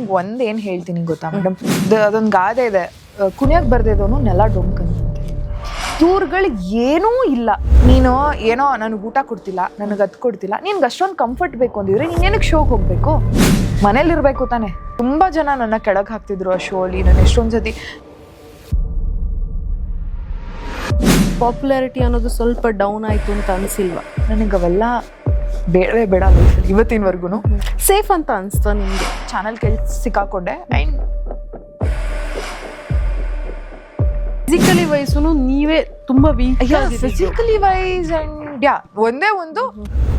ನಿಮ್ಗೆ ಒಂದೇನು ಏನ್ ಹೇಳ್ತೀನಿ ಗೊತ್ತಾ ಮೇಡಮ್ ಅದೊಂದು ಗಾದೆ ಇದೆ. ಕುಣಿಯಕ್ ಬರ್ದಿದ್ದವನು ನೆಲ ಡೊಂಕನ್ ಇವ್ರುಗಳಿಗೆ ಏನೂ ಇಲ್ಲ. ನೀನು ಏನೋ ನನಗೆ ಊಟ ಕೊಡ್ತಿಲ್ಲ ನನಗೆ ಅದು ಕೊಡ್ತಿಲ್ಲ ನಿನ್ಗೆ ಅಷ್ಟೊಂದು ಕಂಫರ್ಟ್ ಬೇಕು ಅಂದಿದ್ರೆ ನೀನು ಏನಕ್ಕೆ ಶೋಗೆ ಹೋಗಬೇಕು? ಮನೇಲಿರಬೇಕು ತಾನೆ. ತುಂಬ ಜನ ನನ್ನ ಕೆಳಗೆ ಹಾಕ್ತಿದ್ರು ಆ ಶೋ ಅಲ್ಲಿ ನಾನು ಎಷ್ಟೊಂದು ಸತಿ. ಪಾಪ್ಯುಲಾರಿಟಿ ಅನ್ನೋದು ಸ್ವಲ್ಪ ಡೌನ್ ಆಯಿತು ಅಂತ ಅನಿಸಿಲ್ವ? ನನಗೆ ಅವೆಲ್ಲ ಬೇಡವೇ ಬೇಡ ಲೈಫಲ್ಲಿ ಇವತ್ತಿನವರೆಗೂ ಸೇಫ್ ಅಂತ ಅನಿಸ್ತು ನಿಮಗೆ. ಚಾನಲ್ ಕೇಳಿ ಸಿಕ್ಕಾಕೊಂಡೆ ಆ್ಯಂಡ್ ಫಿಸಿಕಲಿ ವೈಸ್ ನೀವೇ ತುಂಬಾ weak physically wise and yeah ಒಂದೇ ಒಂದು?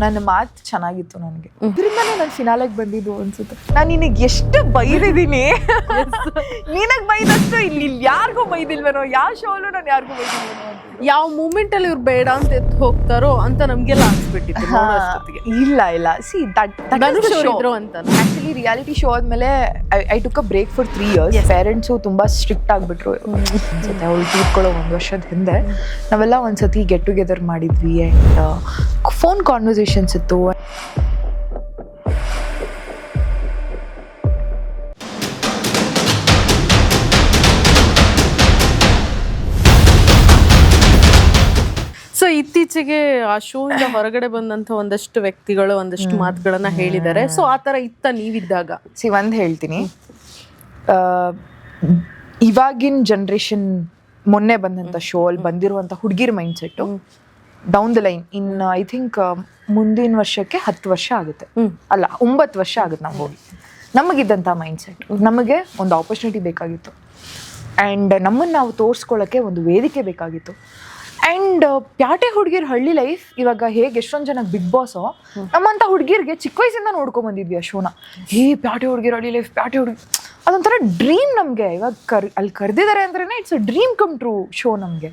ನನ್ನ ಮಾತು ಚೆನ್ನಾಗಿತ್ತು ನನಗೆ. ಇದರಿಂದನೇ ನಾನು ಫಿನಾಲೆಗೆ ಬಂದಿದ್ದು ಅನ್ಸುತ್ತೆ. ನಾನು ನಿನಗೆ ಎಷ್ಟು ಬೈದಿದ್ದೀನಿ? ನಿನಗೆ ಬೈದಷ್ಟು ಇಲ್ಲಿ ಯಾರಿಗೂ ಬೈದಿಲ್ವೇನೋ? ಯಾವ ಅಲ್ಲೂ ನಾನು ಯಾರಿಗೂ ಬೈದಿಲ್ವೇನೋ ಅಂತ. ಯಾವ ಮೂಮೆಂಟ್ ಅಲ್ಲಿ ಇವ್ರು ಬೇಡ ಅಂತ ಎತ್ತು ಹೋಗ್ತಾರೋ ಅಂತ ನಮ್ಗೆಲ್ಲ ಅನ್ಸ್ಬಿಟ್ಟಿತ್ತು ನೋಡೋಷ್ಟೊತ್ತಿಗೆ. ಇಲ್ಲ ಇಲ್ಲ. ಸಿ ದಟ್ ಧನುಷ್ ಅವ್ರು ಇದ್ರು ಅಂತ ಆಕ್ಚುಲಿ ರಿಯಾಲಿಟಿ ಶೋ ಆದ್ಮೇಲೆ I took a break for three years parents ತುಂಬಾ ಸ್ಟ್ರಿಕ್ಟ್ ಆಗ್ಬಿಟ್ರು. ಅನ್ಸುತ್ತೆ ಅವಳು ತೀರ್ಕೊಳ್ಳೋ ಒಂದು ವರ್ಷದ ಹಿಂದೆ ನಾವೆಲ್ಲ ಒಂದ್ಸತಿ ಗೆಟ್ ಟುಗೆದರ್ ಮಾಡಿದ್ವಿ. ಆ್ಯಂಡ್ ಫೋನ್ ಕಾನ್ವರ್ಸೇಷನ್ಸ್ ಇತ್ತು. ಸೊ ಇತ್ತೀಚೆಗೆ ಆ ಶೋ ಇಂದ ಹೊರಗಡೆ ಬಂದಂತ ಒಂದಷ್ಟು ವ್ಯಕ್ತಿಗಳು ಒಂದಷ್ಟು ಮಾತುಗಳನ್ನ ಹೇಳಿದ್ದಾರೆ. ಸೊ ಆ ತರ ಇತ್ತ ನೀವಿದ್ದಾಗ? ಸಿ ಒಂದು ಹೇಳ್ತೀನಿ. ಇವಾಗಿನ ಜನ್ರೇಷನ್ ಮೊನ್ನೆ ಬಂದಂತ ಶೋ ಅಲ್ಲಿ ಬಂದಿರುವಂತ ಹುಡುಗಿರ್ mind set down the line in I think ಮುಂದಿನ ವರ್ಷಕ್ಕೆ ಹತ್ತು ವರ್ಷ ಆಗುತ್ತೆ. ಅಲ್ಲ ಒಂಬತ್ತು ವರ್ಷ ಆಗುತ್ತೆ ನಾವು ಹೋಗಿ. ನಮಗಿದ್ದಂಥ ಮೈಂಡ್ ಸೆಟ್ ನಮಗೆ ಒಂದು ಆಪರ್ಚುನಿಟಿ ಬೇಕಾಗಿತ್ತು. ಆ್ಯಂಡ್ ನಮ್ಮನ್ನು ನಾವು ತೋರಿಸ್ಕೊಳ್ಳೋಕ್ಕೆ ಒಂದು ವೇದಿಕೆ ಬೇಕಾಗಿತ್ತು. ಆ್ಯಂಡ್ ಪ್ಯಾಟೆ ಹುಡುಗಿರ್ ಹಳ್ಳಿ ಲೈಫ್ ಇವಾಗ ಹೇಗೆ ಎಷ್ಟೊಂದು ಜನ ಬಿಗ್ ಬಾಸು ನಮ್ಮಂಥ ಹುಡುಗಿರ್ಗೆ ಚಿಕ್ಕ ವಯಸ್ಸಿಂದ ನೋಡ್ಕೊಂಬಂದಿದ್ವಿ ಆ ಶೋನ ಹೇ ಪ್ಯಾಟೆ ಹುಡುಗಿರ್ ಹಳ್ಳಿ ಲೈಫ್ ಪ್ಯಾಟೆ ಹುಡುಗಿ. ಅದೊಂಥರ ಡ್ರೀಮ್ ನಮಗೆ. ಇವಾಗ ಕರ್ ಅಲ್ಲಿ ಕರೆದಿದ್ದಾರೆ ಅಂದ್ರೆ it's a dream come true show ನಮಗೆ.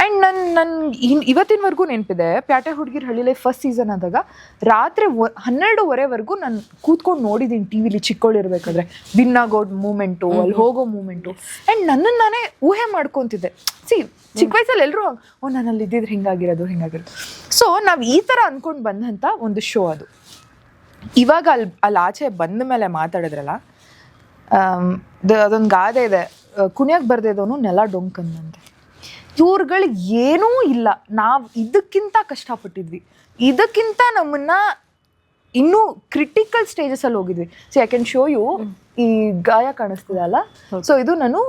ಆ್ಯಂಡ್ ನನ್ನ ನನ್ನ ಇನ್ ಇವತ್ತಿನವರೆಗೂ ನೆನಪಿದೆ ಪ್ಯಾಟೆ ಹುಡುಗಿರ್ ಹಳ್ಳಿ ಲೈಫ್ ಫಸ್ಟ್ ಸೀಸನ್ ಆದಾಗ ರಾತ್ರಿ ಒ- ಹನ್ನೆರಡೂವರೆವರೆಗೂ ನಾನು ಕೂತ್ಕೊಂಡು ನೋಡಿದ್ದೀನಿ ಟಿ ವಿಲಿ ಚಿಕ್ಕವಳಿರ್ಬೇಕಾದ್ರೆ ವಿನ್ ಆಗೋ ಮೂಮೆಂಟು ಅಲ್ಲಿ ಹೋಗೋ ಮೂಮೆಂಟು ಆ್ಯಂಡ್ ನನ್ನನ್ನು ನಾನೇ ಊಹೆ ಮಾಡ್ಕೊತಿದ್ದೆ. ಸಿ ಚಿಕ್ಕ ವಯಸ್ಸಲ್ಲಿ ಎಲ್ಲರೂ ಓ ನಾನು ಅಲ್ಲಿ ಇದ್ದಿದ್ರೆ ಹಿಂಗಾಗಿರೋದು ಹಿಂಗಾಗಿರೋದು. ಸೊ ನಾವು ಈ ಥರ ಅಂದ್ಕೊಂಡು ಬಂದಂಥ ಒಂದು ಶೋ ಅದು. ಇವಾಗ ಅಲ್ಲಿ ಅಲ್ಲಿ ಆಚೆ ಬಂದ ಮೇಲೆ ಮಾತಾಡಿದ್ರಲ್ಲ ಅದೊಂದು ಗಾದೆ ಇದೆ. ಕುಣಿಯಕ್ಕೆ ಬರ್ದಿದ್ದವನು ನೆಲ ಡೊಂಕಂದಂತೆ. ಇವ್ರುಗಳಿಗೆ ಏನೂ ಇಲ್ಲ. ನಾವು ಇದಕ್ಕಿಂತ ಕಷ್ಟಪಟ್ಟಿದ್ವಿ. ಇದಕ್ಕಿಂತ ನಮ್ಮನ್ನ ಇನ್ನೂ ಕ್ರಿಟಿಕಲ್ ಸ್ಟೇಜಸ್ ಅಲ್ಲಿ ಹೋಗಿದ್ವಿ. So I can show you ಈ ಗಾಯ ಕಾಣಿಸ್ತಿದೆ ಅಲ್ಲ? ಸೊ ಇದು ನಾನು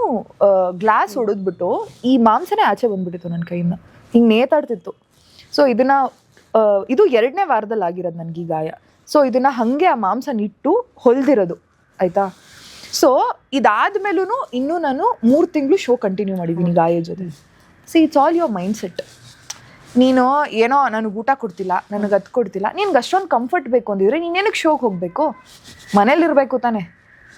ಗ್ಲಾಸ್ ಹೊಡೆದ್ಬಿಟ್ಟು ಈ ಮಾಂಸನೇ ಆಚೆ ಬಂದ್ಬಿಟ್ಟಿತ್ತು ನನ್ನ ಕೈಯಿಂದ. ಹಿಂಗೆ ನೇತಾಡ್ತಿತ್ತು. ಸೊ ಇದನ್ನ ಇದು ಎರಡನೇ ವಾರದಲ್ಲಿ ಆಗಿರೋದು ನನಗೆ ಈ ಗಾಯ. ಸೊ ಇದನ್ನ ಹಾಗೆ ಆ ಮಾಂಸನಿಟ್ಟು ಹೊಲ್ದಿರೋದು. ಆಯ್ತಾ? ಸೊ ಇದಾದ್ಮೇಲೂ ಇನ್ನೂ ನಾನು ಮೂರು ತಿಂಗಳು ಶೋ ಕಂಟಿನ್ಯೂ ಮಾಡಿದ್ದೀನಿ ಗಾಯ ಜೊತೆ. See it's all your mind set ನೀನು ಏನೋ ನನಗೆ ಊಟ ಕೊಡ್ತಿಲ್ಲ, ನನಗೆ ಅದು ಕೊಡ್ತಿಲ್ಲ, ನಿನ್ಗೆ ಅಷ್ಟೊಂದು ಕಂಫರ್ಟ್ ಬೇಕು ಅಂದಿದ್ರೆ ನೀನು ಏನಕ್ಕೆ ಶೋಗೆ ಹೋಗಬೇಕು? ಮನೇಲಿರಬೇಕು ತಾನೆ.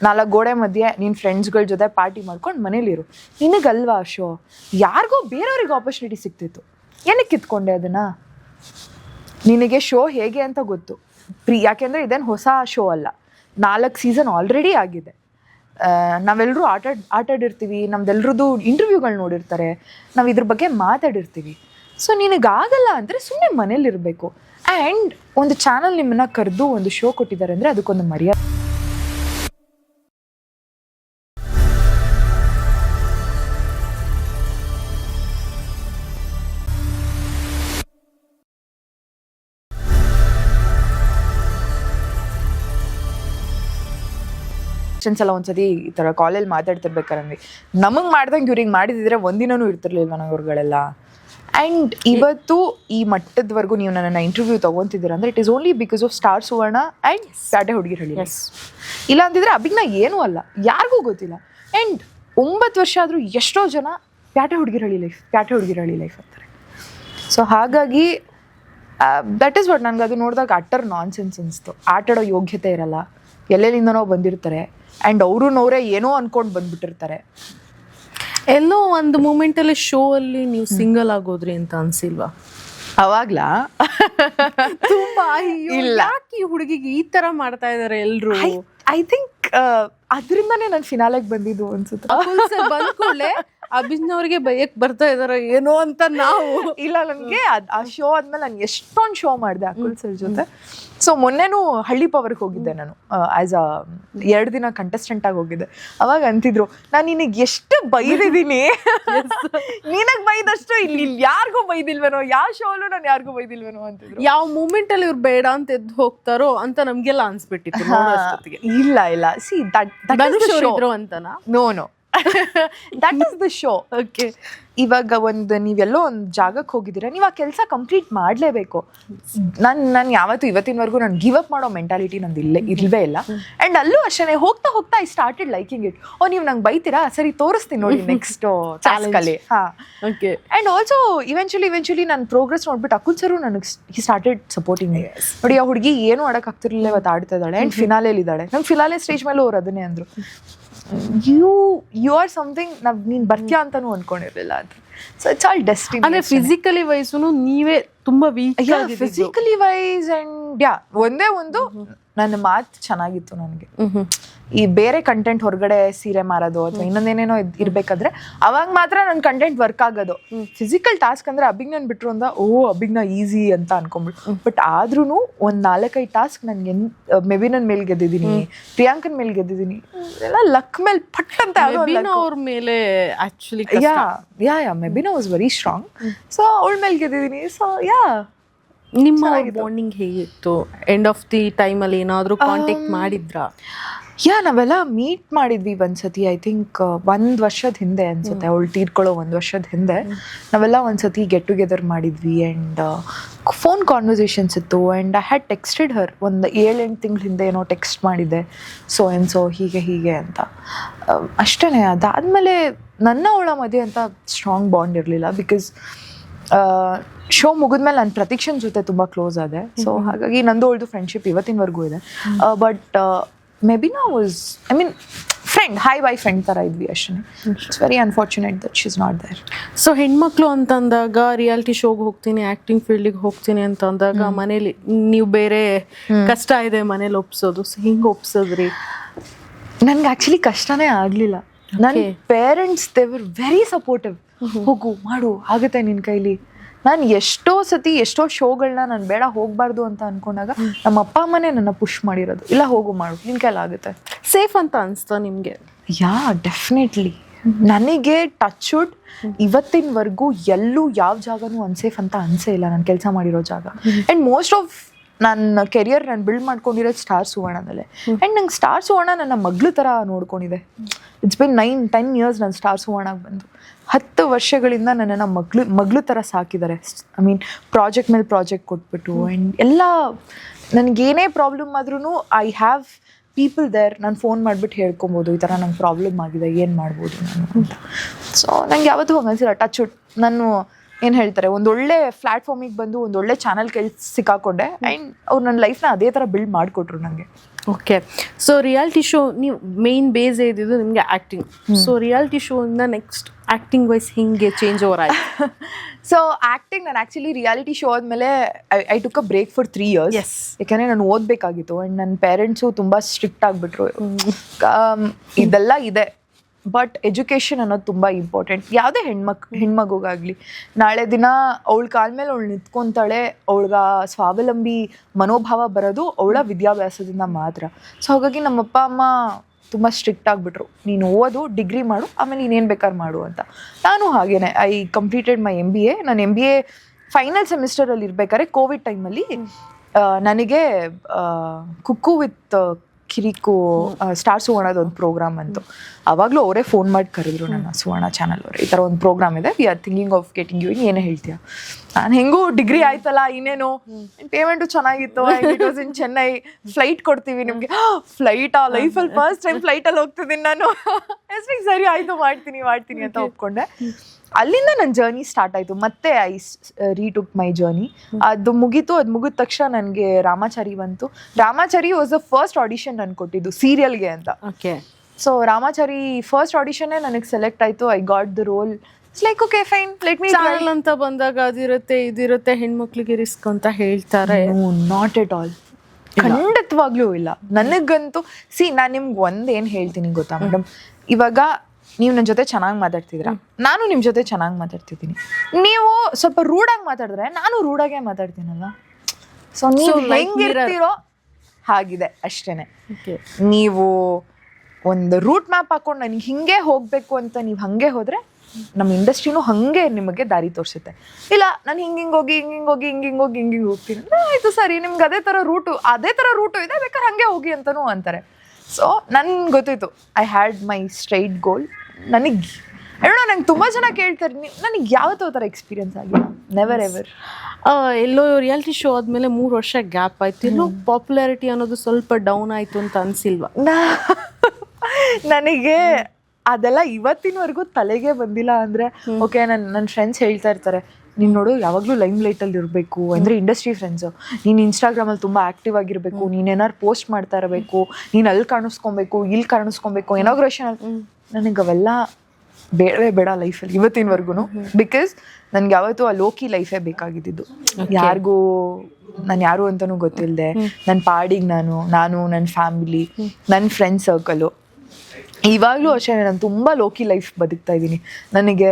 ನಾಲ್ಕು ಗೋಡೆ ಮಧ್ಯೆ ನಿನ್ನ ಫ್ರೆಂಡ್ಸ್ಗಳ ಜೊತೆ ಪಾರ್ಟಿ ಮಾಡ್ಕೊಂಡು ಮನೇಲಿರು ನಿನಗಲ್ವಾ ಶೋ ಯಾರಿಗೋ ಬೇರೆಯವ್ರಿಗೆ ಆಪರ್ಚುನಿಟಿ ಸಿಗ್ತಿತ್ತು. ಏನಕ್ಕೆ ಕಿತ್ಕೊಂಡೆ ಅದನ್ನು? ನಿನಗೆ ಶೋ ಹೇಗೆ ಅಂತ ಗೊತ್ತು. ಪ್ರಿ ಯಾಕೆಂದರೆ ಇದೇನು ಹೊಸ ಶೋ ಅಲ್ಲ. ನಾಲ್ಕು ಸೀಸನ್ ಆಲ್ರೆಡಿ ಆಗಿದೆ. ನಾವೆಲ್ಲರೂ ಆಟ, ಆಟಾಡಿರ್ತೀವಿ, ನಮ್ದೆಲ್ರದ್ದು ಇಂಟರ್ವ್ಯೂಗಳು ನೋಡಿರ್ತಾರೆ, ನಾವು ಇದ್ರ ಬಗ್ಗೆ ಮಾತಾಡಿರ್ತೀವಿ. ಸೊ ನಿನಗಾಗಲ್ಲ ಅಂದರೆ ಸುಮ್ಮನೆ ಮನೇಲಿರಬೇಕು. ಆ್ಯಂಡ್ ಒಂದು ಚಾನಲ್ ನಿಮ್ಮನ್ನ ಕರೆದು ಒಂದು ಶೋ ಕೊಟ್ಟಿದ್ದಾರೆ ಅಂದರೆ ಅದಕ್ಕೊಂದು ಮರ್ಯಾದೆ. ಕ್ವಶನ್ಸ್ ಎಲ್ಲ ಒಂದ್ಸತಿ ಈ ಥರ ಕಾಲೇಜ್ ಮಾತಾಡ್ತಿರ್ಬೇಕಾದ್ರೆ ನಮಗೆ ಮಾಡ್ದಂಗೆ ಇವ್ರಿಗೆ ಮಾಡಿದಿದ್ರೆ ಒಂದಿನೂ ಇರ್ತಿರ್ಲಿಲ್ವ ನಂಗವ್ರುಗಳೆಲ್ಲ ಆ್ಯಂಡ್ ಇವತ್ತು ಈ ಮಟ್ಟದವರೆಗೂ ನೀವು ನನ್ನ ಇಂಟರ್ವ್ಯೂ ತೊಗೊತಿದ್ದೀರ ಅಂದರೆ it is only because of star Suvarna and ಪ್ಯಾಟೆ ಹುಡುಗಿ ಹೇಳಿ ಇಲ್ಲ ಅಂತಿದ್ರೆ ಅಭಿಜ್ಞ ಏನೂ ಅಲ್ಲ. ಯಾರಿಗೂ ಗೊತ್ತಿಲ್ಲ. ಆ್ಯಂಡ್ ಒಂಬತ್ತು ವರ್ಷ ಆದರೂ ಎಷ್ಟೋ ಜನ ಪ್ಯಾಟೆ ಹುಡುಗಿರ ಹಳ್ಳಿ ಲೈಫ್ ಪ್ಯಾಟೆ ಹುಡುಗಿರು ಹಳ್ಳಿ ಲೈಫ್ ಅಂತಾರೆ. ಸೊ ಹಾಗಾಗಿ ದಟ್ ಈಸ್ ವಾಟ್ ನನಗೆ ಅದು ನೋಡಿದಾಗ ಅಟ್ಟರ್ ನಾನ್ ಸೆನ್ಸ್ ಅನಿಸ್ತು. ಆಟಾಡೋ ಯೋಗ್ಯತೆ ಇರಲ್ಲ. ಎಲ್ಲೆಲ್ಲಿಂದನೋ ಬಂದಿರ್ತಾರೆ. ಆ್ಯಂಡ್ ಅವರು ನೋರೇ ಏನೋ ಅನ್ಕೊಂಡು ಬಂದ್ಬಿಟ್ಟಿರ್ತಾರೆ. ಎಲ್ಲೋ ಒಂದು ಮೂಮೆಂಟಲ್ಲಿ ಶೋ ಅಲ್ಲಿ ನೀವು ಸಿಂಗಲ್ ಆಗೋದ್ರಿ ಅಂತ ಅನ್ಸಿಲ್ವಾ? ಅವಾಗ್ಲಾ? ತುಂಬಾ ಇಲ್ಲ. ಯಾಕೆ ಈ ಹುಡುಗಿಗೆ ಈ ತರ ಮಾಡ್ತಾ ಇದಾರೆ ಎಲ್ರು? ಐ ಥಿಂಕ್ ಅದರಿಂದನೇ ನಾನು ಫಿನಾಲೆಗೆ ಬಂದಿದ್ದು ಅನ್ಸುತ್ತೆ. ಬಂದ್ಕೊಳ್ಳೆ ಅಭಿಜ್ಞವ್ರಿಗೆ ಬೈಯಕ್ ಬರ್ತಾ ಇದಾರ ಏನೋ ಅಂತ ನಾವು. ಇಲ್ಲ ನನಗೆ ಆ ಶೋ ಆದ್ಮೇಲೆ ನಾನು ಎಷ್ಟೊಂದು ಶೋ ಮಾಡಿದೆ ಅಕುಲ್ ಸರ್ ಜೊತೆ. ಸೊ ಮೊನ್ನೆನೂ ಹಳ್ಳಿ ಪವರ್ಗೆ ಹೋಗಿದ್ದೆ ನಾನು. ಆಸ್ ಅ ಎರಡು ದಿನ ಕಂಟೆಸ್ಟೆಂಟ್ ಆಗಿ ಹೋಗಿದ್ದೆ. ಅವಾಗ ಅಂತಿದ್ರು ನಾನು ನಿನಗೆ ಎಷ್ಟು ಬೈದಿದ್ದೀನಿ? ನಿನಗೆ ಬೈದಷ್ಟು ಇಲ್ಲಿ ಯಾರಿಗೂ ಬೈದಿಲ್ವೇನೋ? ಯಾವ ಶೋಲು ನಾನು ಯಾರಿಗೂ ಬೈದಿಲ್ವೇನೋ ಅಂತಿದ್ರು. ಯಾವ ಮೂಮೆಂಟ್ ಅಲ್ಲಿ ಇವ್ರು ಬೇಡ ಅಂತ ಎದ್ದು ಹೋಗ್ತಾರೋ ಅಂತ ನಮ್ಗೆಲ್ಲ ಅನ್ಸ್ಬಿಟ್ಟಿತ್ತು ಇಲ್ಲ ಇಲ್ಲ. ಸಿ ದಟ್ ಅಂತನಾ? No no that is the show okay ಇವಾಗ ಒಂದು ನೀವೆಲ್ಲೋ ಒಂದು ಜಾಗಕ್ಕೆ ಹೋಗಿದ್ದೀರ ನೀವು ಆ ಕೆಲಸ ಕಂಪ್ಲೀಟ್ ಮಾಡಲೇಬೇಕು. ನಾನು ನಾನು ಯಾವತ್ತೂ ಇವತ್ತಿನವರೆಗೂ ನಾನು ಗಿವ್ ಅಪ್ ಮಾಡೋ ಮೆಂಟಾಲಿಟಿ ನಂದು ಇಲ್ಲೇ ಇಲ್ವೇ ಇಲ್ಲ. ಆ್ಯಂಡ್ ಅಲ್ಲೂ ಅಷ್ಟೇ ಹೋಗ್ತಾ ಹೋಗ್ತಾ ಐ ಸ್ಟಾರ್ಟೆಡ್ ಲೈಕಿಂಗ್ ಇಟ್ ಓ ನೀವು ನಂಗೆ ಬೈತೀರಾ? ಸರಿ ತೋರಿಸ್ತೀನಿ ನೋಡಿ ನೆಕ್ಸ್ಟ್ ಚಾಲೆಂಜಲ್ಲಿ ಹಾಂ. Okay and also eventually eventually ನಾನು ಪ್ರೋಗ್ರೆಸ್ ನೋಡ್ಬಿಟ್ಟು ಅಕುಲ್ ಸರು ನನಗೆ ಹಿ ಸ್ಟಾರ್ಟೆಡ್ ಸಪೋರ್ಟಿಂಗ್ ನೋಡಿ ಆ ಹುಡುಗಿ ಏನು ಆಡಕ್ಕೆ ಆಗ್ತಿರ್ಲಿಲ್ಲ ಇವತ್ತು ಆಡ್ತಾ ಇದ್ದಾಳೆ ಆ್ಯಂಡ್ ಫಿನಾಲೆಲಿ ಇದ್ದಾಳೆ. ನಂಗೆ ಫಿನಾಲೆ ಸ್ಟೇಜ್ ಮೇಲೆ ಅವ್ರು ಅದನ್ನೇ ಅಂದರು. ಯು ಯು ಆರ್ ಸಮಥಿಂಗ್ ನಾವು ನೀನು ಬರ್ತೀಯಾ ಅಂತಲೂ ಅನ್ಕೊಂಡಿರ್ಲಿಲ್ಲ. ಅದು ಸೊ ಇಟ್ಸ್ ಆಲ್ ಡೆಸ್ಟಿ ಅಂದ್ರೆ ಫಿಸಿಕಲಿ ವೈಸ್ ನೀವೇ ತುಂಬಾ weak physically wise and yeah ಒಂದೇ ಒಂದು ನನ್ನ ಮಾತು ಚೆನ್ನಾಗಿತ್ತು ನನಗೆ. ಈ ಬೇರೆ ಕಂಟೆಂಟ್ ಹೊರಗಡೆ ಸೀರೆ ಮಾರೋದು ಅಥವಾ ಇನ್ನೊಂದೇನೇನೋ ಇರ್ಬೇಕಾದ್ರೆ ಅವಾಗ ಮಾತ್ರ ನನ್ನ ಕಂಟೆಂಟ್ ವರ್ಕ್ ಆಗೋದು. ಫಿಸಿಕಲ್ ಟಾಸ್ಕ್ ಅಂದ್ರೆ ಅಭಿಜ್ಞಾನ್ ಬಿಟ್ರು ಅಂದ ಓ ಅಭಿಜ್ಞಾ ಈಸಿ ಅಂತ ಅನ್ಕೊಂಡ್ಬಿಟ್ಟು ಬಟ್ ಆದ್ರೂ ಒಂದ್ ನಾಲ್ಕೈದು ಟಾಸ್ಕ್ ನನ್ಗೆ ಮೆವಿನನ್ ಮೇಲೆ ಗೆದ್ದಿದ್ದೀನಿ ಪ್ರಿಯಾಂಕನ್ ಮೇಲ್ ಗೆದ್ದಿದ್ದೀನಿ ಎಲ್ಲ ಲಕ್ ಮೇಲ್ ಪಟ್ ಅಂತ ಅವ್ರ ಮೇಲೆ actually yeah yeah yeah Mebina was very strong so ಅವಳ ಮೇಲೆ ಗೆದ್ದಿದ್ದೀನಿ. So yeah. ನಿಮ್ಮ ಬಾಂಡಿಂಗ್ ಹೇಗಿತ್ತು? ಎಂಡ್ ಆಫ್ ದಿ ಟೈಮ್ ಅಲ್ಲಿ ಏನಾದರೂ ಕಾಂಟ್ಯಾಕ್ಟ್ ಮಾಡಿದ್ರಾ? ಯಾ ನಾವೆಲ್ಲ ಮೀಟ್ ಮಾಡಿದ್ವಿ ಒಂದ್ಸತಿ ಐ ಥಿಂಕ್ ಒಂದ್ ವರ್ಷದ ಹಿಂದೆ ಅನ್ಸುತ್ತೆ. ಅವಳು ತೀರ್ಕೊಳ್ಳೋ ಒಂದ್ ವರ್ಷದ ಹಿಂದೆ. ನಾವೆಲ್ಲ ಒಂದ್ಸತಿ ಗೆಟ್ ಟುಗೆದರ್ ಮಾಡಿದ್ವಿ ಆ್ಯಂಡ್ ಫೋನ್ ಕಾನ್ವರ್ಸೇಷನ್ಸ್ ಇತ್ತು and I had texted her ಒಂದು ಏಳೆಂಟು ತಿಂಗಳ ಹಿಂದೆ ಏನೋ ಟೆಕ್ಸ್ಟ್ ಮಾಡಿದ್ದೆ. ಸೊ ಆ್ಯಂಡ್ ಸೊ ಹೀಗೆ ಹೀಗೆ ಅಂತ. ಅಷ್ಟೇ ಅದಾದಮೇಲೆ ನನ್ನ ಅವಳ ಮದುವೆ ಅಂತ ಸ್ಟ್ರಾಂಗ್ ಬಾಂಡ್ ಇರಲಿಲ್ಲ ಬಿಕಾಸ್ ಶೋ ಮುಗಿದ್ಮೇಲೆ ನಾನು ಪ್ರತೀಕ್ಷನ್ ಜೊತೆ ತುಂಬ ಕ್ಲೋಸ್ ಆದೆ. ಸೊ ಹಾಗಾಗಿ ನಂದು ಅವಳದು ಫ್ರೆಂಡ್ಶಿಪ್ ಇವತ್ತಿನವರೆಗೂ ಇದೆ. But May Mebina was I mean friend hi bye friend ಥರ ಇದ್ವಿ ಅಷ್ಟೇ it's very unfortunate that she is not there so ಹೆಣ್ಮಕ್ಳು ಅಂತಂದಾಗ ರಿಯಾಲಿಟಿ ಶೋಗೆ ಹೋಗ್ತೀನಿ ಆ್ಯಕ್ಟಿಂಗ್ ಫೀಲ್ಡಿಗೆ ಹೋಗ್ತೀನಿ ಅಂತ ಅಂದಾಗ ಮನೇಲಿ ನೀವು ಬೇರೆ ಕಷ್ಟ ಇದೆ ಮನೇಲಿ ಒಪ್ಸೋದು. ಸೊ ಹಿಂಗೆ ಒಪ್ಸೋದ್ರಿ? ನನ್ಗೆ ಆಕ್ಚುಲಿ ಕಷ್ಟನೇ ಆಗಲಿಲ್ಲ. ನನ್ನ ಪೇರೆಂಟ್ಸ್ ದೇವರ್ ವೆರಿ ಸಪೋರ್ಟಿವ್ ಹೋಗು ಮಾಡು ಆಗುತ್ತೆ ನಿನ್ನ ಕೈಲಿ. ನಾನು ಎಷ್ಟೋ ಸತಿ ಎಷ್ಟೋ ಶೋಗಳನ್ನ ನಾನು ಬೇಡ ಹೋಗಬಾರ್ದು ಅಂತ ಅನ್ಕೊಂಡಾಗ ನಮ್ಮ ಅಪ್ಪ ಅಮ್ಮನೇ ನನ್ನ ಪುಷ್ ಮಾಡಿರೋದು. ಇಲ್ಲ ಹೋಗು ಮಾಡು ನಿನ್ನ ಕೈಲಾಗುತ್ತೆ ಸೇಫ್ ಅಂತ ಅನಿಸ್ತಾ ನಿಮ್ಗೆ? ಯಾ ಡೆಫಿನೆಟ್ಲಿ ನನಗೆ ಟಚ್ ವುಡ್ ಇವತ್ತಿನವರೆಗೂ ಎಲ್ಲೂ ಯಾವ ಜಾಗನೂ ಅನ್ಸೇಫ್ ಅಂತ ಅನ್ಸೇ ಇಲ್ಲ ನಾನು ಕೆಲಸ ಮಾಡಿರೋ ಜಾಗ. ಆ್ಯಂಡ್ ಮೋಸ್ಟ್ ಆಫ್ ನನ್ನ ಕೆರಿಯರ್ ನಾನು ಬಿಲ್ಡ್ ಮಾಡ್ಕೊಂಡಿರೋದು ಸ್ಟಾರ್ ಸುವರ್ಣದಲ್ಲೇ. ಆ್ಯಂಡ್ ನಂಗೆ ಸ್ಟಾರ್ ಸುವರ್ಣ ನನ್ನ ಮಗಳು ಥರ ನೋಡ್ಕೊಂಡಿದೆ. It's been nine ten years ನಾನು ಸ್ಟಾರ್ ಸುವರ್ಣಾಗಿ ಬಂದು. ಹತ್ತು ವರ್ಷಗಳಿಂದ ನನ್ನನ್ನು ಮಗಳು ಮಗಳು ಥರ ಸಾಕಿದ್ದಾರೆ. ಐ ಮೀನ್ ಪ್ರಾಜೆಕ್ಟ್ ಮೇಲೆ ಪ್ರಾಜೆಕ್ಟ್ ಕೊಟ್ಬಿಟ್ಟು ಆ್ಯಂಡ್ ಎಲ್ಲ ನನಗೇನೇ ಪ್ರಾಬ್ಲಮ್ ಆದ್ರೂ ಐ ಹ್ಯಾವ್ ಪೀಪಲ್ ದೇರ್ ನಾನು ಫೋನ್ ಮಾಡಿಬಿಟ್ಟು ಹೇಳ್ಕೊಬೋದು, ಈ ಥರ ನಂಗೆ ಪ್ರಾಬ್ಲಮ್ ಆಗಿದೆ, ಏನು ಮಾಡ್ಬೋದು ನಾನು ಅಂತ. ಸೊ ನಂಗೆ ಯಾವತ್ತೂ ಹಂಗೆ ಟಚ್ ನಾನು ಏನು ಹೇಳ್ತಾರೆ ಒಂದೊಳ್ಳೆ ಒಳ್ಳೆ ಪ್ಲ್ಯಾಟ್ಫಾರ್ಮಿಗೆ ಬಂದು ಒಂದು ಒಳ್ಳೆ ಚಾನಲ್ ಕೆಲ್ಸ ಸಿಕ್ಕಾಕೊಂಡೆ. ಆ್ಯಂಡ್ ಅವ್ರು ನನ್ನ ಲೈಫ್ನ ಅದೇ ಥರ ಬಿಲ್ಡ್ ಮಾಡಿಕೊಟ್ರು ನನಗೆ ಓಕೆ ಸೊ ರಿಯಾಲಿಟಿ ಶೋ ನೀವು ಮೇನ್ ಬೇಸ್ ಇದ್ದಿದ್ದು ನಿಮಗೆ ಆ್ಯಕ್ಟಿಂಗ್ ಸೊ ರಿಯಾಲಿಟಿ ಶೋ ಇಂದ ನೆಕ್ಸ್ಟ್ ಆ್ಯಕ್ಟಿಂಗ್ ವೈಸ್ ಹಿಂಗೆ ಚೇಂಜ್ ಓವರ್ ಆಯ್ತು. ಸೊ ಆ್ಯಕ್ಟಿಂಗ್ ನಾನು ಆ್ಯಕ್ಚುಲಿ ರಿಯಾಲಿಟಿ ಶೋ ಆದಮೇಲೆ I took a break for three years ಯಾಕೆಂದರೆ ಯಾಕಂದರೆ ನಾನು ಓದಬೇಕಾಗಿತ್ತು. ಆ್ಯಂಡ್ ನನ್ನ ಪೇರೆಂಟ್ಸು ತುಂಬ ಸ್ಟ್ರಿಕ್ಟ್ ಆಗಿಬಿಟ್ರು. ಇದೆಲ್ಲ ಇದೆ. ಬಟ್ ಎಜುಕೇಷನ್ ಅನ್ನೋದು ತುಂಬ ಇಂಪಾರ್ಟೆಂಟ್ ಯಾವುದೇ ಹೆಣ್ಮಕ್ ಹೆಣ್ಮಗುಗಾಗಲಿ ನಾಳೆ ದಿನ ಅವಳ ಕಾಲ ಮೇಲೆ ಅವಳು ನಿಂತ್ಕೊತಾಳೆ ಅವಳಿಗೆ ಸ್ವಾವಲಂಬಿ ಮನೋಭಾವ ಬರೋದು ಅವಳ ವಿದ್ಯಾಭ್ಯಾಸದಿಂದ ಮಾತ್ರ. ಸೊ ಹಾಗಾಗಿ ನಮ್ಮಪ್ಪ ಅಮ್ಮ ತುಂಬ ಸ್ಟ್ರಿಕ್ಟ್ ಆಗಿಬಿಟ್ರು. ನೀನು ಓದು ಡಿಗ್ರಿ ಮಾಡು ಆಮೇಲೆ ನೀನೇನು ಬೇಕಾದ್ರೆ ಮಾಡು ಅಂತ. ನಾನು ಹಾಗೇನೆ. I completed my M B A ನಾನು ಎಂ ಬಿ ಎ ಫೈನಲ್ ಸೆಮಿಸ್ಟರಲ್ಲಿ ಇರಬೇಕಾದ್ರೆ ಕೋವಿಡ್ ಟೈಮಲ್ಲಿ ನನಗೆ ಕುಕ್ಕು ವಿತ್ ಕಿರಿಕು ಸ್ಟಾರ್ ಸುವರ್ಣದ ಒಂದು ಪ್ರೋಗ್ರಾಮ್ ಅಂತು ಅವಾಗಲೂ ಅವರೇ ಫೋನ್ ಮಾಡಿ ಕರೆದ್ರು ನನ್ನ ಸುವರ್ಣ ಚಾನಲ್ ಅವರು. ಈ ಥರ ಒಂದು ಪ್ರೋಗ್ರಾಮ್ ಇದೆ. We are thinking of getting you ಏನು ಹೇಳ್ತೀಯ? ನಾನು ಹೆಂಗೂ ಡಿಗ್ರಿ ಆಯ್ತಲ್ಲ, ಇನ್ನೇನು? ಪೇಮೆಂಟು ಚೆನ್ನಾಗಿತ್ತು. It was in Chennai flight ಕೊಡ್ತೀವಿ ನಿಮಗೆ. ಫ್ಲೈಟ್ ಆ? ಲೈಫಲ್ಲಿ ಫಸ್ಟ್ ಟೈಮ್ ಫ್ಲೈಟಲ್ಲಿ ಹೋಗ್ತಿದ್ದೀನಿ ನಾನು. ಎಸ್ ಸರಿ ಆಯಿತು ಮಾಡ್ತೀನಿ ಮಾಡ್ತೀನಿ ಅಂತ ಒಪ್ಕೊಂಡೆ. ಅಲ್ಲಿಂದ ನನ್ನ ಜರ್ನಿ ಸ್ಟಾರ್ಟ್ ಆಯಿತು. ಮತ್ತೆ ಐ ರೀಟುಕ್ ಮೈ ಜರ್ನಿ ಅದು ಮುಗೀತು. ಅದು ಮುಗಿದ ತಕ್ಷಣ ನನಗೆ ರಾಮಾಚಾರಿ ಬಂತು. Ramachari was the first audition ನಾನು ಕೊಟ್ಟಿದ್ದು ಸೀರಿಯಲ್ಗೆ ಅಂತ. ಓಕೆ. ಸೊ ರಾಮಾಚಾರಿ ಫಸ್ಟ್ ಆಡಿಷನ್ನೇ ನನಗೆ ಸೆಲೆಕ್ಟ್ ಆಯಿತು. I got the role like okay fine let me channel ಅಂತ ಬಂದಾಗ ಅದಿರುತ್ತೆ ಇದಿರುತ್ತೆ ಹೆಣ್ಮಕ್ಳಿಗೆ ರಿಸ್ಕ್ ಅಂತ ಹೇಳ್ತಾರೆ. ನಾಟ್ ಎಟ್ ಆಲ್ ಖಂಡಿತವಾಗ್ಲೂ ಇಲ್ಲ. ನನಗಂತೂ ಸಿ ನಾನು ನಿಮ್ಗೆ ಒಂದೇನು ಹೇಳ್ತೀನಿ ಗೊತ್ತಾ ಮೇಡಮ್ ಇವಾಗ ನೀವು ನನ್ನ ಜೊತೆ ಚೆನ್ನಾಗಿ ಮಾತಾಡ್ತಿದ್ರ ನಾನು ನಿಮ್ಮ ಜೊತೆ ಚೆನ್ನಾಗಿ ಮಾತಾಡ್ತಿದ್ದೀನಿ. ನೀವು ಸ್ವಲ್ಪ ರೂಡಾಗಿ ಮಾತಾಡಿದ್ರೆ ನಾನು ರೂಡಾಗೆ ಮಾತಾಡ್ತೀನಲ್ಲ? ಸೊ ನೀವು ಹೆಂಗಿರ್ತೀರೋ ಹಾಗಿದೆ ಅಷ್ಟೇನೆ. ಓಕೆ ನೀವು ಒಂದು ರೂಟ್ ಮ್ಯಾಪ್ ಹಾಕೊಂಡು ನನಗೆ ಹಿಂಗೆ ಹೋಗಬೇಕು ಅಂತ ನೀವು ಹಾಗೆ ಹೋದರೆ ನಮ್ಮ ಇಂಡಸ್ಟ್ರಿನೂ ಹಾಗೆ ನಿಮಗೆ ದಾರಿ ತೋರಿಸುತ್ತೆ. ಇಲ್ಲ ನಾನು ಹಿಂಗೆ ಹಿಂಗೆ ಹೋಗಿ ಹಿಂಗೆ ಹಿಂಗೆ ಹೋಗಿ ಹಿಂಗೆ ಹಿಂಗೆ ಹೋಗಿ ಹಿಂಗೆ ಹಿಂಗೆ ಹೋಗ್ತೀನಿ. ಆಯಿತು ಸರಿ ನಿಮ್ಗೆ ಅದೇ ಥರ ರೂಟು ಅದೇ ಥರ ರೂಟು ಇದೆ ಬೇಕಾದ್ರೆ ಹಾಗೆ ಹೋಗಿ ಅಂತಲೂ ಅಂತಾರೆ. ಸೊ ನನ್ಗೆ ಗೊತ್ತಿತ್ತು I had my straight goal ನನಗೆ ಹೇಳೋ ನಂಗೆ ತುಂಬ ಜನ ಕೇಳ್ತಾರೆ ನೀವು ನನಗೆ ಯಾವತ್ತೂ ಥರ ಎಕ್ಸ್ಪೀರಿಯನ್ಸ್ ಆಗಿಲ್ಲ ನೆವರ್ ಎವರ್ ಎಲ್ಲೋ ರಿಯಾಲಿಟಿ ಶೋ ಆದ್ಮೇಲೆ ಮೂರು ವರ್ಷ ಗ್ಯಾಪ್ ಆಯ್ತು. ಇನ್ನು ಪಾಪ್ಯುಲಾರಿಟಿ ಅನ್ನೋದು ಸ್ವಲ್ಪ ಡೌನ್ ಆಯ್ತು ಅಂತ ಅನ್ಸಿಲ್ವಾ? ನನಗೆ ಅದೆಲ್ಲ ಇವತ್ತಿನವರೆಗೂ ತಲೆಗೆ ಬಂದಿಲ್ಲ ಅಂದ್ರೆ ಓಕೆ ನನ್ನ ನನ್ನ ಫ್ರೆಂಡ್ಸ್ ಹೇಳ್ತಾ ಇರ್ತಾರೆ ನೀನು ನೋಡು ಯಾವಾಗಲೂ ಲೈಮ್ ಲೈಟಲ್ಲಿ ಇರಬೇಕು ಅಂದರೆ ಇಂಡಸ್ಟ್ರಿ ಫ್ರೆಂಡ್ಸು ನೀನು ಇನ್ಸ್ಟಾಗ್ರಾಮಲ್ಲಿ ತುಂಬ ಆ್ಯಕ್ಟಿವ್ ಆಗಿರಬೇಕು ನೀನೇನಾದ್ರು ಪೋಸ್ಟ್ ಮಾಡ್ತಾ ಇರಬೇಕು ನೀನು ಅಲ್ಲಿ ಕಾಣಿಸ್ಕೊಬೇಕು ಇಲ್ಲಿ ಕಾಣಿಸ್ಕೊಬೇಕು ಇನಾಗ್ರೇಷನ್ ನನಗೆ ಅವೆಲ್ಲ ಬೇಡವೇ ಬೇಡ ಲೈಫಲ್ಲಿ ಇವತ್ತಿನವರೆಗೂ ಬಿಕಾಸ್ ನನ್ಗೆ ಯಾವತ್ತೂ ಆ ಲೋಕಿ ಲೈಫೇ ಬೇಕಾಗಿದ್ದು ಯಾರಿಗೂ ನಾನು ಯಾರು ಅಂತಲೂ ಗೊತ್ತಿಲ್ಲದೆ ನನ್ನ ಪಾಡಿಗೆ ನಾನು ನಾನು ನನ್ನ ಫ್ಯಾಮಿಲಿ ನನ್ನ ಫ್ರೆಂಡ್ ಸರ್ಕಲು ಇವಾಗಲೂ ಅಷ್ಟೇ ನಾನು ತುಂಬ ಲೋಕಿ ಲೈಫ್ ಬದುಕ್ತಾ ಇದ್ದೀನಿ. ನನಗೆ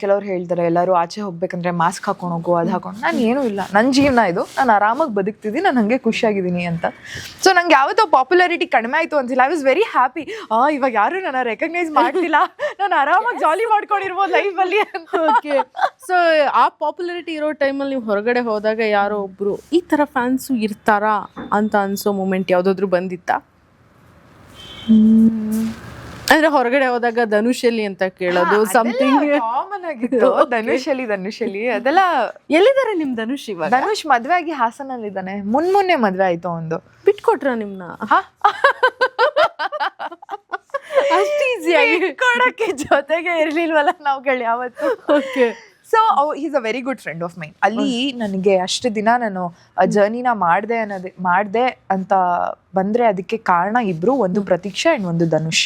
ಕೆಲವ್ರು ಹೇಳ್ತಾರೆ ಎಲ್ಲರೂ ಆಚೆ ಹೋಗ್ಬೇಕಂದ್ರೆ ಮಾಸ್ಕ್ ಹಾಕೊಂಡು ಹೋಗು ಅದು ಹಾಕೊಂಡು ನಾನು ಏನೂ ಇಲ್ಲ. ನನ್ನ ಜೀವನ ಇದು. ನಾನು ಆರಾಮಾಗಿ ಬದುಕ್ತಿದ್ದೀನಿ ನಾನು ಹಂಗೆ ಖುಷಿಯಾಗಿದ್ದೀನಿ ಅಂತ. ಸೊ ನಂಗೆ ಯಾವತ್ತೋ ಪಾಪ್ಯುಲಾರಿಟಿ ಕಡಿಮೆ ಆಯಿತು ಅನ್ಸಿಲ್ಲ. ಐ ವಾಸ್ ವೆರಿ ಹ್ಯಾಪಿ ಆ ಇವಾಗ ಯಾರು ನನ್ನ ರೆಕಗ್ನೈಸ್ ಮಾಡ್ತಿಲ್ಲ. ನಾನು ಆರಾಮಾಗಿ ಜಾಲಿ ಮಾಡ್ಕೊಂಡಿರ್ಬೋದು ಲೈಫಲ್ಲಿ ಅಲ್ಲಿ ಓಕೆ ಸೊ ಆ ಪಾಪ್ಯುಲಾರಿಟಿ ಇರೋ ಟೈಮಲ್ಲಿ ನೀವು ಹೊರಗಡೆ ಹೋದಾಗ ಯಾರೋ ಒಬ್ಬರು ಈ ತರ ಫ್ಯಾನ್ಸು ಇರ್ತಾರಾ ಅಂತ ಅನ್ಸೋ ಮೂಮೆಂಟ್ ಯಾವ್ದಾದ್ರು ಬಂದಿತ್ತಾ? ಅಂದ್ರೆ ಹೊರಗಡೆ ಹೋದಾಗ ಧನುಶಲಿ ಅಂತ ಕೇಳೋದು ಸಮಥಿಂಗ್ ಕಾಮನ್ ಆಗಿತ್ತು. ಧನುಷಲಿ ಧನುಷಲಿ ಅದೆಲ್ಲ ಎಲ್ಲಿದ್ದಾರೆ ನಿಮ್ ಧನುಷ್ ಇವಾಗ? ಧನುಷ್ ಮದ್ವೆ ಆಗಿ ಹಾಸನಲ್ಲಿದ್ದಾನೆ. ಮುನ್ ಮೊನ್ನೆ ಮದ್ವೆ ಆಯ್ತು ಒಂದು. ಬಿಟ್ಕೊಟ್ರ ನಿಮ್ನ? ಅಷ್ಟು ಈಸಿಯಾಗಿ ಕೊಡಕ್ಕೆ ಜೊತೆಗೆ ಇರ್ಲಿಲ್ವಲ್ಲ ನಾವುಗಳು ಯಾವತ್ತು? Okay so is a very good friend of mine ಅಲ್ಲಿ ನನಗೆ ಅಷ್ಟು ದಿನ ನಾನು ಆ ಜರ್ನಿನ ಮಾಡಿದೆ ಅನ್ನೋದು ಮಾಡಿದೆ ಅಂತ ಬಂದರೆ ಅದಕ್ಕೆ ಕಾರಣ ಇಬ್ರು ಒಂದು ಪ್ರತೀಕ್ಷಾ ಆ್ಯಂಡ್ ಒಂದು ಧನುಷ್.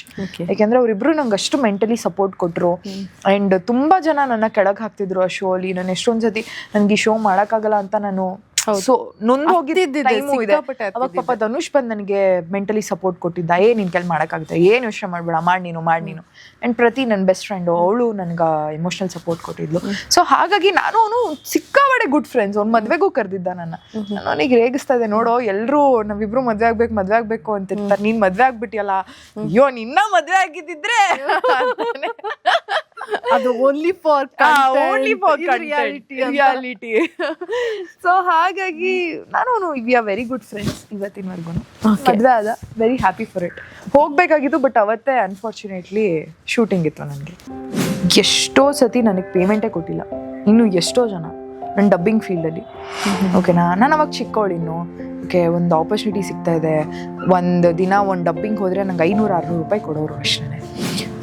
ಯಾಕೆಂದ್ರೆ ಅವರಿಬ್ರು ನಂಗೆ ಅಷ್ಟು ಮೆಂಟಲಿ ಸಪೋರ್ಟ್ ಕೊಟ್ಟರು ಆ್ಯಂಡ್ ತುಂಬ ಜನ ನನ್ನ ಕೆಳಗೆ ಹಾಕ್ತಿದ್ರು ಆ ಶೋ ಅಲ್ಲಿ. ನಾನು ಎಷ್ಟೊಂದು ಸತಿ ನನಗೆ ಈ ಶೋ ಮಾಡೋಕ್ಕಾಗಲ್ಲ ಅಂತ ನಾನು ಸೊ ನೊಂದು ಹೋಗಿದ್ದೆ ಅವಾಗ ಪಾಪ ಧನುಷ್ ಬಂದು ನನಗೆ ಮೆಂಟಲಿ ಸಪೋರ್ಟ್ ಕೊಟ್ಟಿದ್ದ. ಏ ನಿನ್ ಕೆಲ್ ಮಾಡೋಕ್ಕಾಗುತ್ತೆ? ಏನು ಯೋಚನೆ ಮಾಡಬೇಡ? ಮಾಡಿ ನೀನು ಮಾಡಿ ನೀನು. ಅಂಡ್ ಪ್ರತಿ ನನ್ನ ಬೆಸ್ಟ್ ಫ್ರೆಂಡು ಅವಳು ನನಗೆ ಎಮೋಷನಲ್ ಸಪೋರ್ಟ್ ಕೊಟ್ಟಿದ್ಲು. ಸೊ ಹಾಗಾಗಿ ನಾನು ಅವನು ಸಿಕ್ಕಾಬಡೆ ಗುಡ್ ಫ್ರೆಂಡ್ಸ್ ಅವ್ನು ಮದ್ವೆಗೂ ಕರೆದಿದ್ದ ನನ್ನ. ನಾನು ಅವನಿಗೆ ರೇಗಿಸ್ತಾ ಇದೆ ನೋಡೋ ಎಲ್ಲರೂ ನಾವಿಬ್ರು ಮದ್ವೆ ಆಗ್ಬೇಕು ಮದ್ವೆ ಆಗ್ಬೇಕು ಅಂತಿರ್ತಾರೆ. ನೀನ್ ಮದ್ವೆ ಆಗ್ಬಿಟ್ಟಿಯಲ್ಲ ಅಯ್ಯೋ ನಿನ್ನ ಮದ್ವೆ ಆಗಿದ್ದಿದ್ರೆ. ಅದು only for only for reality reality so ಹಾಗಾಗಿ ನಾನು we are very good friends ಇವತ್ತಿನವರೆಗೂ. ಮದುವೆ ಅದ ವೆರಿ ಹ್ಯಾಪಿ ಫಾರ್ ಇಟ್ ಹೋಗ್ಬೇಕಾಗಿತ್ತು ಬಟ್ ಅವತ್ತೇ ಅನ್ಫಾರ್ಚುನೇಟ್ಲಿ ಶೂಟಿಂಗ್ ಇತ್ತು ನನಗೆ. ಎಷ್ಟೋ ಸತಿ ನನಗೆ ಪೇಮೆಂಟೇ ಕೊಟ್ಟಿಲ್ಲ. ಇನ್ನು ಎಷ್ಟೋ ಜನ ನನ್ನ ಡಬ್ಬಿಂಗ್ ಫೀಲ್ಡಲ್ಲಿ ಓಕೆನಾ ನಾನು ಅವಾಗ ಚಿಕ್ಕವಳಿನ್ನು ಓಕೆ, ಒಂದು ಆಪರ್ಚುನಿಟಿ ಸಿಗ್ತಾ ಇದೆ. ಒಂದು ದಿನ ಒಂದು ಡಬ್ಬಿಂಗ್ ಹೋದರೆ ನಂಗೆ ಐನೂರು ಆರುನೂರು ರೂಪಾಯಿ ಕೊಡೋರು ಅಷ್ಟೇ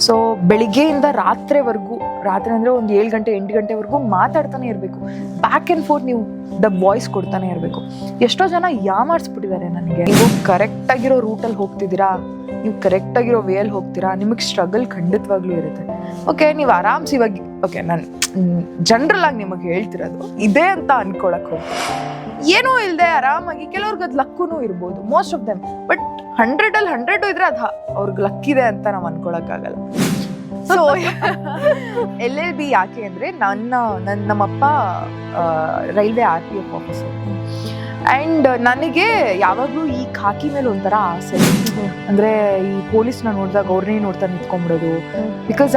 ಸೊ ಬೆಳಿಗ್ಗೆಯಿಂದ ರಾತ್ರಿವರೆಗೂ, ರಾತ್ರಿ ಅಂದರೆ ಒಂದು ಏಳು ಗಂಟೆ, ಎಂಟು ಗಂಟೆವರೆಗೂ ಮಾತಾಡ್ತಾನೆ ಇರಬೇಕು. ಬ್ಯಾಕ್ ಆ್ಯಂಡ್ ಫೋರ್ತ್ ನೀವು ದ ವಾಯ್ಸ್ ಕೊಡ್ತಾನೆ ಇರಬೇಕು. ಎಷ್ಟೋ ಜನ ಯಾಮಾಡಿಸ್ಬಿಟ್ಟಿದ್ದಾರೆ ನನಗೆ. ನೀವು ಕರೆಕ್ಟಾಗಿರೋ ರೂಟಲ್ಲಿ ಹೋಗ್ತಿದ್ದೀರಾ? ನೀವು ಕರೆಕ್ಟಾಗಿರೋ ವೇಯಲ್ಲಿ ಹೋಗ್ತೀರಾ? ನಿಮಗೆ ಸ್ಟ್ರಗಲ್ ಖಂಡಿತವಾಗ್ಲೂ ಇರುತ್ತೆ. ಓಕೆ ನೀವು ಆರಾಮ್ಸಿ ಇವಾಗ ಓಕೆ ನಾನು ಜನ್ರಲ್ ಆಗಿ ನಿಮಗೆ ಹೇಳ್ತಿರೋದು, ಇದೆ ಅಂತ ಅನ್ಕೊಳಕ್ ಹೋಗಿ ಏನೂ ಇಲ್ಲದೆ ಆರಾಮಾಗಿ ಕೆಲವ್ರಿಗೆ ಅದು ಲಕ್ಕೂ ಇರ್ಬೋದು most of them but hundred ಅಲ್ಲಿ ಹಂಡ್ರೆಡ್ ಇದ್ರೆ ಅದು ಅವ್ರಿಗೆ ಲಕ್ ಇದೆ ಅಂತ ನಾವು ಅನ್ಕೊಳಕ್ಕಾಗಲ್ಲ. ಸೊ ಎಲ್ ಎಲ್ ಬಿ ಯಾಕೆ ಅಂದರೆ ನನ್ನ ನನ್ನ ನಮ್ಮಪ್ಪ railway R P F officer and ನನಗೆ ಯಾವಾಗಲೂ ಈ ಖಾಕಿ ಮೇಲೆ ಒಂಥರ ಆಸೆ. ಅಂದರೆ ಈ ಪೊಲೀಸ್ನ ನೋಡಿದಾಗ ಅವ್ರನ್ನೇ ನೋಡ್ತಾ ನಿಂತ್ಕೊಂಡ್ಬಿಡೋದು ಬಿಕಾಸ್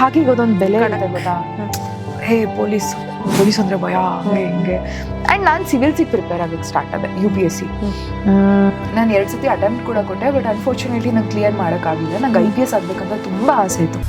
ಖಾಕಿಗೆ ಅದೊಂದು ಬೆಲೆ ಗೊತ್ತಾ? ಹೇ ಪೊಲೀಸ್. ಪೊಲೀಸ್ ಅಂದರೆ ಭಯ ಹಂಗೆ ಹಿಂಗೆ. ಆ್ಯಂಡ್ ನಾನು ಸಿವಿಲ್ಸಿಗೆ ಪ್ರಿಪೇರ್ ಆಗೋಕ್ಕೆ ಸ್ಟಾರ್ಟ್ ಆದೆ ಯು ಪಿ ಎಸ್ ಸಿ ನಾನು ಎರಡು ಸತಿ ಅಟೆಂಪ್ಟ್ ಕೂಡ ಕೊಟ್ಟೆ ಬಟ್ ಅನ್ಫಾರ್ಚುನೇಟ್ಲಿ ನಾನು ಕ್ಲಿಯರ್ ಮಾಡೋಕ್ಕಾಗಿಲ್ಲ ನಂಗೆ ಐ ಪಿ ಎಸ್ ಆಗಬೇಕಂತ ತುಂಬ ಆಸೆ ಇತ್ತು.